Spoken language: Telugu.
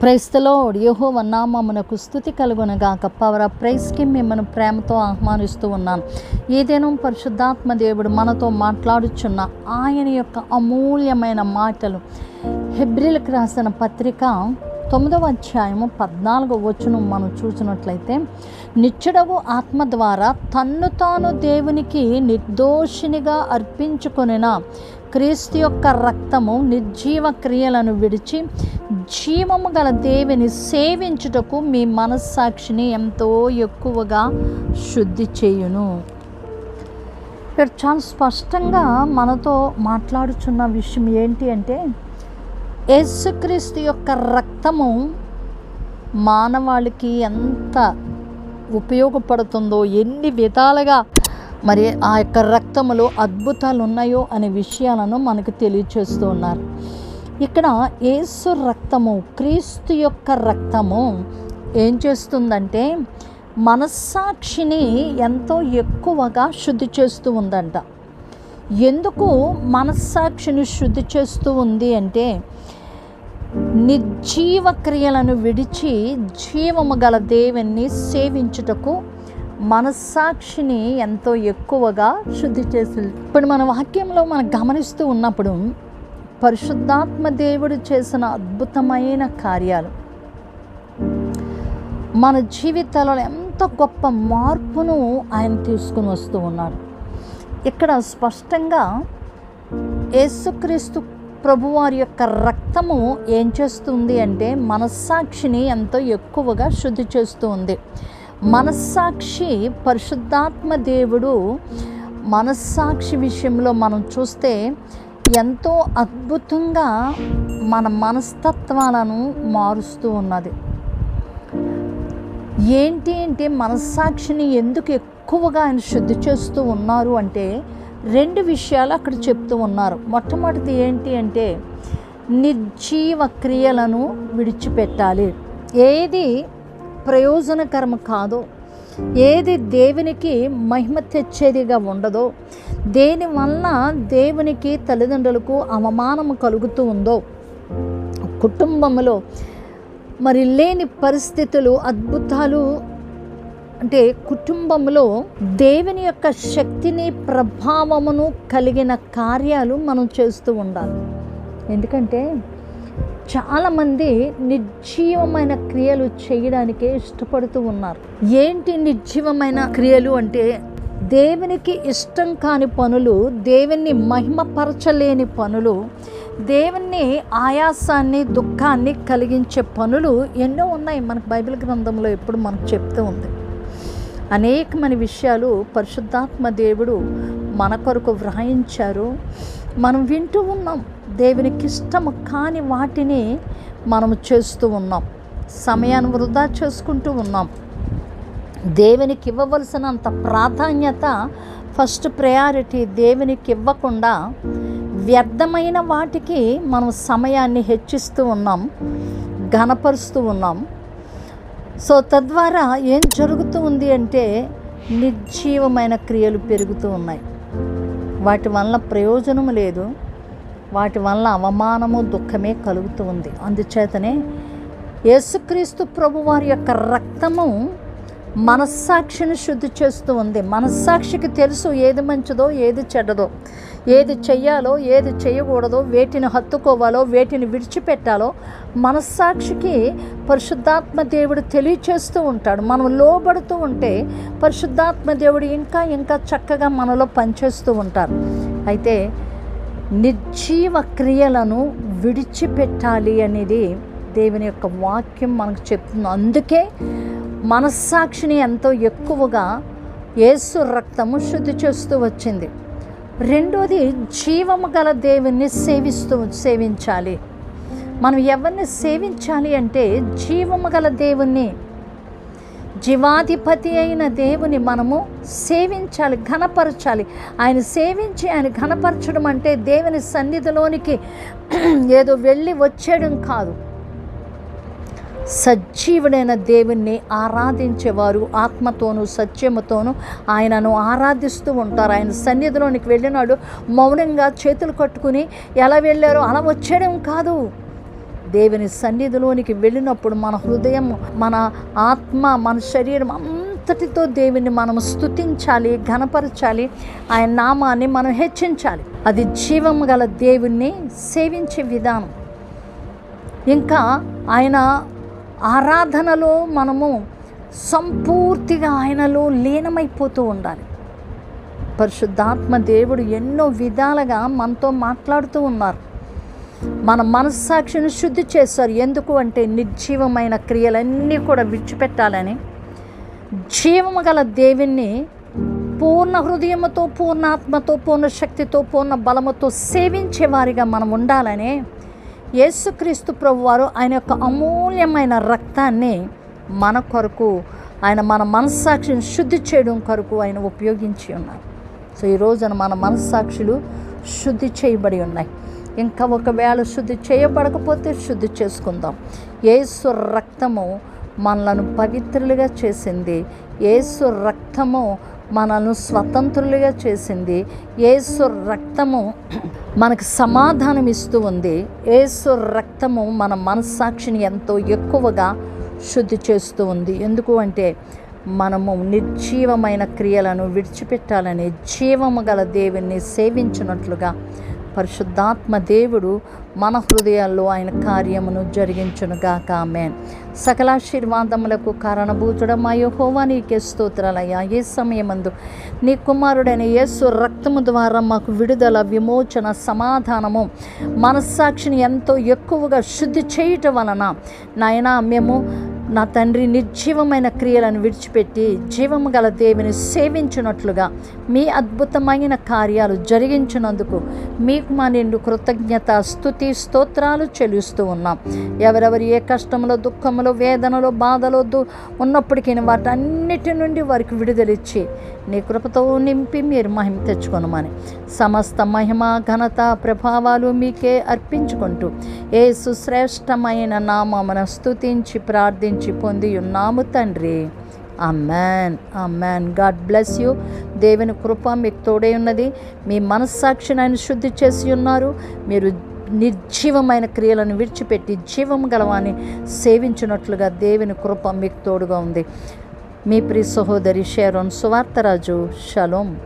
ప్రైస్తలో యహో నామమునకు స్థుతి కలుగునగాక. పవర్ ఆఫ్ ప్రైస్కి మిమ్మల్ని ప్రేమతో ఆహ్వానిస్తూ ఉన్నాను ఏదైనా పరిశుద్ధాత్మ దేవుడు మనతో మాట్లాడుచున్న ఆయన యొక్క అమూల్యమైన మాటలు. హెబ్రిలకు రాసిన పత్రిక తొమ్మిదవ అధ్యాయము పద్నాలుగో వచ్చును మనం చూసినట్లయితే నిచ్చడవు ఆత్మ ద్వారా తన్ను తాను దేవునికి నిర్దోషినిగా అర్పించుకొనిన క్రీస్తు యొక్క రక్తము నిర్జీవ క్రియలను విడిచి జీవము గల దేవిని సేవించుటకు మీ మనస్సాక్షిని ఎంతో ఎక్కువగా శుద్ధి చేయును. ఇక్కడ చాలా స్పష్టంగా మనతో మాట్లాడుచున్న విషయం ఏంటి అంటే యేసుక్రీస్తు యొక్క రక్తము మానవాళికి ఎంత ఉపయోగపడుతుందో ఎన్ని విధాలుగా మరి ఆ యొక్క రక్తములో అద్భుతాలు ఉన్నాయో అనే విషయాలను మనకు తెలియచేస్తూ ఉన్నారు. ఇక్కడ ఏసు రక్తము క్రీస్తు యొక్క రక్తము ఏం చేస్తుందంటే మనస్సాక్షిని ఎంతో ఎక్కువగా శుద్ధి చేస్తూ ఉందంట. ఎందుకు మనస్సాక్షిని శుద్ధి చేస్తూ ఉంది అంటే నిర్జీవ క్రియలను విడిచి జీవము గల దేవుణ్ణి సేవించుటకు మనస్సాక్షిని ఎంతో ఎక్కువగా శుద్ధి చేస్తుంది. ఇప్పుడు మన వాక్యంలో మనం గమనిస్తూ ఉన్నప్పుడు పరిశుద్ధాత్మ దేవుడు చేసిన అద్భుతమైన కార్యాలు. మన జీవితాలలో ఎంత గొప్ప మార్పును ఆయన తీసుకుని వస్తూ ఉన్నాడు. ఇక్కడ స్పష్టంగా యేసుక్రీస్తు ప్రభువారి యొక్క రక్తము ఏం చేస్తుంది అంటే మనస్సాక్షిని ఎంతో ఎక్కువగా శుద్ధి చేస్తూ ఉంది. మనస్సాక్షి పరిశుద్ధాత్మ దేవుడు మనస్సాక్షి విషయంలో మనం చూస్తే ఎంతో అద్భుతంగా మన మనస్తత్వాలను మారుస్తూ ఉన్నది. ఏంటి అంటే మనస్సాక్షిని ఎందుకు ఎక్కువగా ఆయన శుద్ధి చేస్తూ ఉన్నారు అంటే రెండు విషయాలు అక్కడ చెప్తూ ఉన్నారు. మొట్టమొదటిది ఏంటి అంటే నిర్జీవ క్రియలను విడిచిపెట్టాలి. ఏది ప్రయోజనకరం కాదో ఏది దేవునికి మహిమ తెచ్చేదిగా ఉండదో దేనివల్ల దేవునికి తల్లిదండ్రులకు అవమానం కలుగుతూ ఉందో కుటుంబంలో మరి లేని పరిస్థితులు అద్భుతాలు అంటే కుటుంబంలో దేవుని యొక్క శక్తిని ప్రభావమును కలిగిన కార్యాలు మనం చేస్తూ ఉండాలి. ఎందుకంటే చాలామంది నిర్జీవమైన క్రియలు చేయడానికే ఇష్టపడుతూ ఉన్నారు. ఏంటి నిర్జీవమైన క్రియలు అంటే దేవునికి ఇష్టం కాని పనులు దేవుణ్ణి మహిమపరచలేని పనులు దేవుణ్ణి ఆయాసాన్ని దుఃఖాన్ని కలిగించే పనులు ఎన్నో ఉన్నాయి మనకు బైబిల్ గ్రంథంలో ఎప్పుడు మనకు చెప్తూ ఉంది. అనేకమైన విషయాలు పరిశుద్ధాత్మ దేవుడు మన కొరకు వ్రాయించారు. మనం వింటూ ఉన్నాం. దేవునికి ఇష్టము కాని వాటిని మనం చేస్తూ ఉన్నాం. సమయాన్ని వృధా చేసుకుంటూ ఉన్నాం. దేవునికి ఇవ్వవలసినంత ప్రాధాన్యత ఫస్ట్ ప్రయారిటీ దేవునికి ఇవ్వకుండా వ్యర్థమైన వాటికి మనం సమయాన్ని హెచ్చిస్తూ ఉన్నాం ఘనపరుస్తూ ఉన్నాం. సో తద్వారా ఏం జరుగుతూ ఉంది అంటే నిర్జీవమైన క్రియలు పెరుగుతూ ఉన్నాయి. వాటి వల్ల ప్రయోజనం లేదు. వాటి వల్ల అవమానము దుఃఖమే కలుగుతూ ఉంది. అందుచేతనే యేసుక్రీస్తు ప్రభు వారి యొక్క రక్తము మనస్సాక్షిని శుద్ధి చేస్తూ ఉంది. మనస్సాక్షికి తెలుసు ఏది మంచిదో ఏది చెడ్డదో ఏది చెయ్యాలో ఏది చేయకూడదో వేటిని హత్తుకోవాలో వేటిని విడిచిపెట్టాలో మనస్సాక్షికి పరిశుద్ధాత్మ దేవుడు తెలియచేస్తూ ఉంటాడు. మనం లోబడుతూ ఉంటే పరిశుద్ధాత్మ దేవుడు ఇంకా ఇంకా చక్కగా మనలో పనిచేస్తూ ఉంటారు. అయితే నిర్జీవ క్రియలను విడిచిపెట్టాలి అనేది దేవుని యొక్క వాక్యం మనకు చెప్తుంది. అందుకే మనస్సాక్షిని ఎంతో ఎక్కువగా యేసు రక్తము శుద్ధి చేస్తూ వచ్చింది. రెండోది జీవము గల దేవుణ్ణి సేవిస్తూ సేవించాలి. మనం ఎవరిని సేవించాలి అంటే జీవము గల దేవుణ్ణి జీవాధిపతి అయిన దేవుని మనము సేవించాలి ఘనపరచాలి. ఆయన సేవించి ఆయన ఘనపరచడం అంటే దేవుని సన్నిధిలోనికి ఏదో వెళ్ళి వచ్చేయడం కాదు. సజీవుడైన దేవుణ్ణి ఆరాధించేవారు ఆత్మతోనూ సత్యముతోనూ ఆయనను ఆరాధిస్తూ ఉంటారు. ఆయన సన్నిధిలోనికి వెళ్ళినాడు మౌనంగా చేతులు కట్టుకుని ఎలా వెళ్ళారో అలా వచ్చేయడం కాదు. దేవుని సన్నిధిలోనికి వెళ్ళినప్పుడు మన హృదయం మన ఆత్మ మన శరీరం అంతటితో దేవుని మనం స్తుతించాలి ఘనపరచాలి. ఆయన నామాన్ని మనం హెచ్చించాలి. అది జీవము గల దేవుణ్ణి సేవించే విధానం. ఇంకా ఆయన ఆరాధనలో మనము సంపూర్తిగా ఆయనలో లీనమైపోతూ ఉండాలి. పరిశుద్ధాత్మ దేవుడు ఎన్నో విధాలుగా మనతో మాట్లాడుతూ ఉన్నారు. మన మనస్సాక్షిని శుద్ధి చేస్తారు. ఎందుకు అంటే నిర్జీవమైన క్రియలన్నీ కూడా విడిచిపెట్టాలని. జీవము గల దేవుణ్ణి పూర్ణ హృదయముతో పూర్ణాత్మతో పూర్ణ శక్తితో పూర్ణ బలముతో సేవించే వారిగా మనం ఉండాలని యేసుక్రీస్తు ప్రభువారు ఆయన యొక్క అమూల్యమైన రక్తాన్ని మన కొరకు ఆయన మన మనస్సాక్షిని శుద్ధి చేయడం కొరకు ఆయన ఉపయోగించి ఉన్నారు. సో ఈ రోజున మన మనస్సాక్షులు శుద్ధి చేయబడి ఉన్నాయి. ఇంకా ఒకవేళ శుద్ధి చేయబడకపోతే శుద్ధి చేసుకుందాం. ఏసు రక్తము మనలను పవిత్రులుగా చేసింది. ఏసు రక్తము మనల్ని స్వతంత్రులుగా చేసింది. ఏసు రక్తము మనకు సమాధానం ఇస్తూ ఉంది. ఏసు రక్తము మన మనస్సాక్షిని ఎంతో ఎక్కువగా శుద్ధి చేస్తూ ఉంది. ఎందుకు అంటే మనము నిర్జీవమైన క్రియలను విడిచిపెట్టాలని జీవము గల దేవుణ్ణి సేవించినట్లుగా పరిశుద్ధాత్మ దేవుడు మన హృదయాల్లో ఆయన కార్యమును జరిగించునుగాక. ఆమెన్. సకలాశీర్వాదములకు కారణభూతుడమా యహోవా నీకే స్తోత్రాలయ్యా. ఏ సమయమందు నీ కుమారుడైన యేసు రక్తము ద్వారా మాకు విడుదల విమోచన సమాధానము మనస్సాక్షిని ఎంతో ఎక్కువగా శుద్ధి చేయటం వలన నాయనా మేము నా తండ్రి నిర్జీవమైన క్రియలను విడిచిపెట్టి జీవము గల దేవిని సేవించినట్లుగా మీ అద్భుతమైన కార్యాలు జరిగించినందుకు మీకు మా నిండు కృతజ్ఞత స్థుతి స్తోత్రాలు చెల్లిస్తూ ఉన్నాం. ఎవరెవరు ఏ కష్టంలో దుఃఖంలో వేదనలో బాధలో దు ఉన్నప్పటికీ వాటన్నిటి నుండి వారికి విడుదలిచ్చి నీ కృపతో నింపి మీరు మహిమ తెచ్చుకొనమని. సమస్త మహిమ ఘనత ప్రభావాలు మీకే అర్పించుకుంటూ ఏ సుశ్రేష్టమైన నామమున స్తుతించి ప్రార్థించి పొంది ఉన్నాము తండ్రి. అమ్మాన్ అమ్మాన్ గాడ్ బ్లెస్ యూ. దేవుని కృప మీకు తోడే ఉన్నది. మీ మనస్సాక్షిని ఆయన శుద్ధి చేసి ఉన్నారు. మీరు నిర్జీవమైన క్రియలను విడిచిపెట్టి జీవం గలవాన్ని సేవించినట్లుగా దేవుని కృప మీకు తోడుగా ఉంది. మీ ప్రియ సహోదరి షేరోన్ సువార్తరాజు. షలోం.